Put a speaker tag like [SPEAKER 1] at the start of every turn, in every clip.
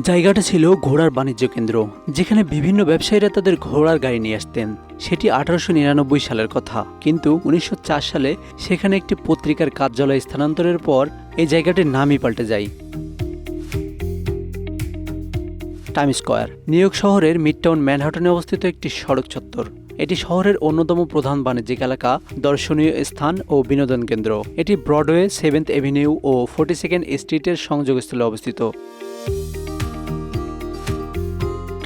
[SPEAKER 1] জায়গাটা ছিল ঘোড়ার বাণিজ্য কেন্দ্র, যেখানে বিভিন্ন ব্যবসায়ীরা তাদের ঘোড়ার গাড়ি নিয়ে আসতেন। সেটি আঠারোশো নিরানব্বই সালের কথা। কিন্তু উনিশশো চার সালে সেখানে একটি পত্রিকার কার্যালয় স্থানান্তরের পর এই জায়গাটির নামই পাল্টে যায়। টাইম স্কোয়ার, নিউ ইয়র্ক শহরের মিডটাউন ম্যানহাটনে অবস্থিত একটি সড়ক চত্বর। এটি শহরের অন্যতম প্রধান বাণিজ্যিক এলাকা, দর্শনীয় স্থান ও বিনোদন কেন্দ্র। এটি ব্রডওয়ে, সেভেন্থ এভিনিউ ও ফোর্টি সেকেন্ড স্ট্রিটের সংযোগস্থলে অবস্থিত।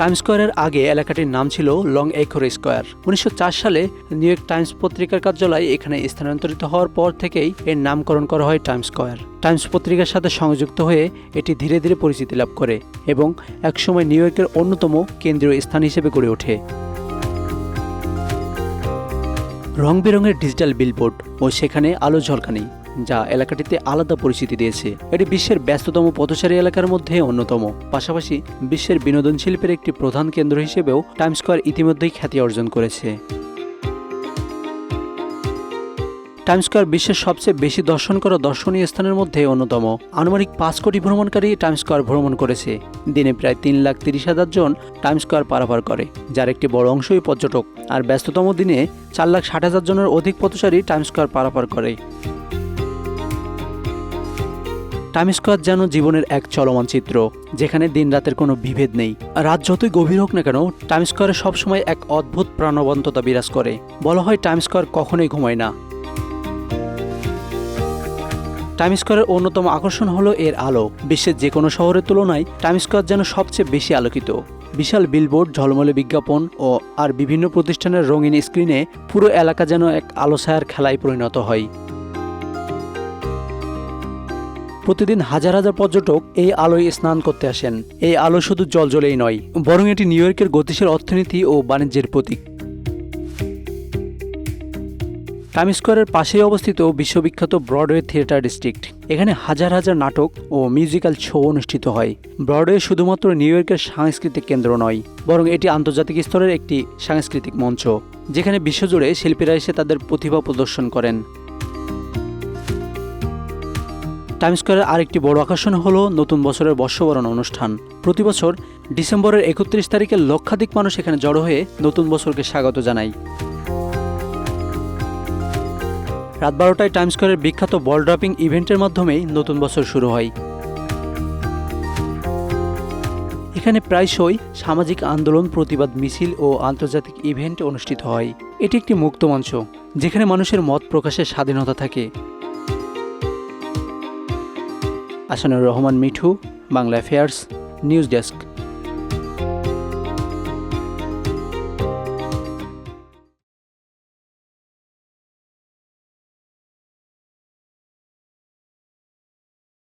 [SPEAKER 1] টাইম স্কোয়ারের আগে এলাকাটির নাম ছিল লং একর স্কোয়ার উনিশশো চার সালে নিউ ইয়র্ক টাইমস পত্রিকার কার্যালয় এখানে স্থানান্তরিত হওয়ার পর থেকেই এর নামকরণ করা হয় টাইম স্কোয়ার টাইমস পত্রিকার সাথে সংযুক্ত হয়ে এটি ধীরে ধীরে পরিচিতি লাভ করে এবং একসময় নিউ ইয়র্কের অন্যতম কেন্দ্রীয় স্থান হিসেবে গড়ে ওঠে। রং বেরঙের ডিজিটাল বিলবোর্ড ও সেখানে আলো ঝলকানি। যা এলাকাটিতে আলাদা পরিচিতি দিয়েছে। এটি বিশ্বের ব্যস্ততম পথচারী এলাকার মধ্যে অন্যতম। পাশাপাশি বিশ্বের বিনোদন শিল্পের একটি প্রধান কেন্দ্র হিসেবেও টাইম স্কোয়ার ইতিমধ্যেই খ্যাতি অর্জন করেছে। টাইম স্কোয়ার বিশ্বের সবচেয়ে বেশি দর্শন করা দর্শনীয় স্থানের মধ্যে অন্যতম। আনুমানিক পাঁচ কোটি ভ্রমণকারী টাইম স্কোয়ার ভ্রমণ করেছে। দিনে প্রায় তিন লাখ তিরিশ হাজার জন টাইম স্কোয়ার পারাপার করে, যার একটি বড় অংশই পর্যটক। আর ব্যস্ততম দিনে চার লাখ ষাট হাজার জনের অধিক পথচারী টাইম স্কোয়ার পারাপার করে। টাইম স্কোয়ার যেন জীবনের এক চলমান চিত্র, যেখানে দিন রাতের কোনো বিভেদ নেই। রাত যতই গভীর হোক না কেন টাইম স্কোয়ারে সবসময় এক অদ্ভুত প্রাণবন্ততা বিরাজ করে। বলা হয় টাইম স্কোয়ার কখনোই ঘুমায় না। টাইম স্কোয়ারের অন্যতম আকর্ষণ হলো এর আলো। বিশ্বের যে কোনো শহরের তুলনায় টাইম স্কোয়ার যেন সবচেয়ে বেশি আলোকিত। বিশাল বিলবোর্ড ঝলমলে বিজ্ঞাপন ও আর বিভিন্ন প্রতিষ্ঠানের রঙিন স্ক্রিনে পুরো এলাকা যেন এক আলো ছায়ার খেলায় পরিণত হয়। প্রতিদিন হাজার হাজার পর্যটক এই আলোয় স্নান করতে আসেন। এই আলো শুধু জলজলেই নয়, বরং এটি নিউ ইয়র্কের গতিশীল অর্থনীতি ও বাণিজ্যের প্রতীক। টাইম স্কোয়ারের পাশেই অবস্থিত বিশ্ববিখ্যাত ব্রডওয়ে থিয়েটার ডিস্ট্রিক্ট। এখানে হাজার হাজার নাটক ও মিউজিক্যাল শো অনুষ্ঠিত হয়। ব্রডওয়ে শুধুমাত্র নিউ ইয়র্কের সাংস্কৃতিক কেন্দ্র নয়, বরং এটি আন্তর্জাতিক স্তরের একটি সাংস্কৃতিক মঞ্চ, যেখানে বিশ্বজুড়ে শিল্পীরা এসে তাদের প্রতিভা প্রদর্শন করেন। টাইম স্কোয়ারের আরেকটি বড় আকর্ষণ হলো নতুন বছরের বর্ষবরণ অনুষ্ঠান। প্রতি বছর ডিসেম্বরের একত্রিশ তারিখে লক্ষাধিক মানুষ এখানে জড়ো হয়ে নতুন বছরকে স্বাগত জানায় রাত বারোটায় টাইম স্কোয়ারের বিখ্যাত বল ড্রপিং ইভেন্টের মাধ্যমেই নতুন বছর শুরু হয়। এখানে প্রায়শই সামাজিক আন্দোলন, প্রতিবাদ মিছিল ও আন্তর্জাতিক ইভেন্ট অনুষ্ঠিত হয়। এটি একটি মুক্ত মঞ্চ, যেখানে মানুষের মত প্রকাশের স্বাধীনতা থাকে। Ahsanur Rahman Mithu Bangla affairs news desk.